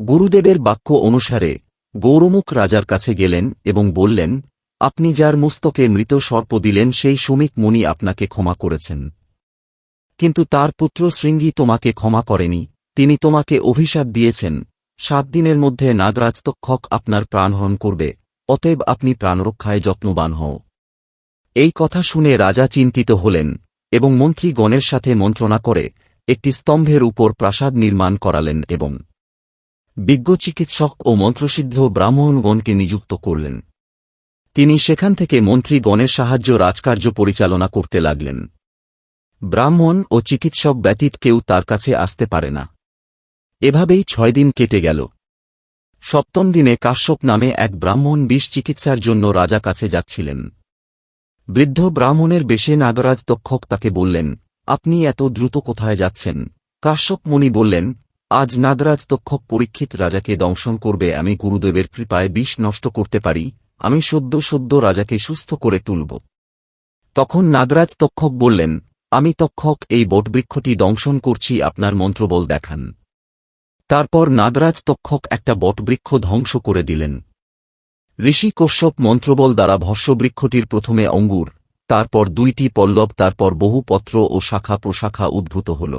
গুরুদেবের বাক্য অনুসারে গৌরমুখ রাজার কাছে গেলেন এবং বললেন, আপনি যার মস্তকে মৃত সর্প দিলেন, সেই শ্রমিক মুনি আপনাকে ক্ষমা করেছেন। কিন্তু তার পুত্র শৃঙ্গী তোমাকে ক্ষমা করেনি। তিনি তোমাকে অভিশাপ দিয়েছেন। সাত দিনের মধ্যে নাগরাজ তক্ষক আপনার প্রাণহরণ করবে। অতএব আপনি প্রাণরক্ষায় যত্নবান হও। এই কথা শুনে রাজা চিন্তিত হলেন এবং মন্ত্রীগণের সাথে মন্ত্রণা করে একটি স্তম্ভের উপর প্রাসাদ নির্মাণ করালেন এবং বিজ্ঞ চিকিৎসক ও মন্ত্রসিদ্ধ ব্রাহ্মণগণকে নিযুক্ত করলেন। তিনি সেখান থেকে মন্ত্রীগণের সাহায্য রাজকার্য পরিচালনা করতে লাগলেন। ব্রাহ্মণ ও চিকিৎসক ব্যতীত কেউ তার কাছে আসতে পারে না। এভাবেই ছয় দিন কেটে গেল। সপ্তম দিনে কাশ্যপ নামে এক ব্রাহ্মণ বিষ চিকিৎসার জন্য রাজা কাছে যাচ্ছিলেন। বৃদ্ধ ব্রাহ্মণের বেশে নাগরাজ তক্ষক তাকে বললেন, আপনি এত দ্রুত কোথায় যাচ্ছেন? কাশ্যপ মুনি বললেন আজ নাগরাজ তক্ষক পরীক্ষিত রাজাকে দংশন করবে আমি গুরুদেবের কৃপায় বিষ নষ্ট করতে পারি, আমি সদ্য সদ্য রাজাকে সুস্থ করে তুলব। তখন নাগরাজ তক্ষক বললেন, আমি তক্ষক, এই বটবৃক্ষটি দংশন করছি, আপনার মন্ত্রবল দেখান। তারপর নাগরাজ তক্ষক একটা বটবৃক্ষ ধ্বংস করে দিলেন। ঋষি কশ্যপ মন্ত্রবল দ্বারা ভস্যবৃক্ষটির প্রথমে অঙ্গুর, তারপর দুইটি পল্লব, তারপর বহু পত্র ও শাখা প্রশাখা উদ্ভূত হল।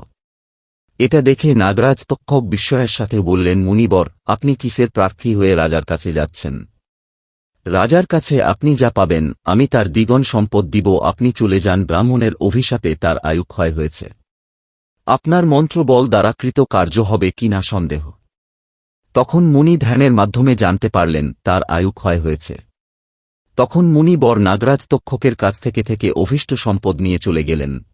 এটা দেখে নাগরাজ তক্ষক বিস্ময়ের সাথে বললেন, মুনিবর, আপনি কিসের প্রার্থী হয়ে রাজার কাছে যাচ্ছেন? রাজার কাছে আপনি যা পাবেন, আমি তার দ্বিগণ সম্পদ দিব, আপনি চলে যান ব্রাহ্মণের অভিশাপে তার আয়ু ক্ষয় হয়েছে। আপনার মন্ত্রবল দ্বারা কৃত কার্য হবে কিনা সন্দেহ? তখন মুনি ধ্যানের মাধ্যমে জানতে পারলেন, তার আয়ু ক্ষয় হয়েছে। তখন মুনি বর নাগরাজ তক্ষকের কাছ থেকে থেকে অভিষ্ট সম্পদ নিয়ে চলে গেলেন।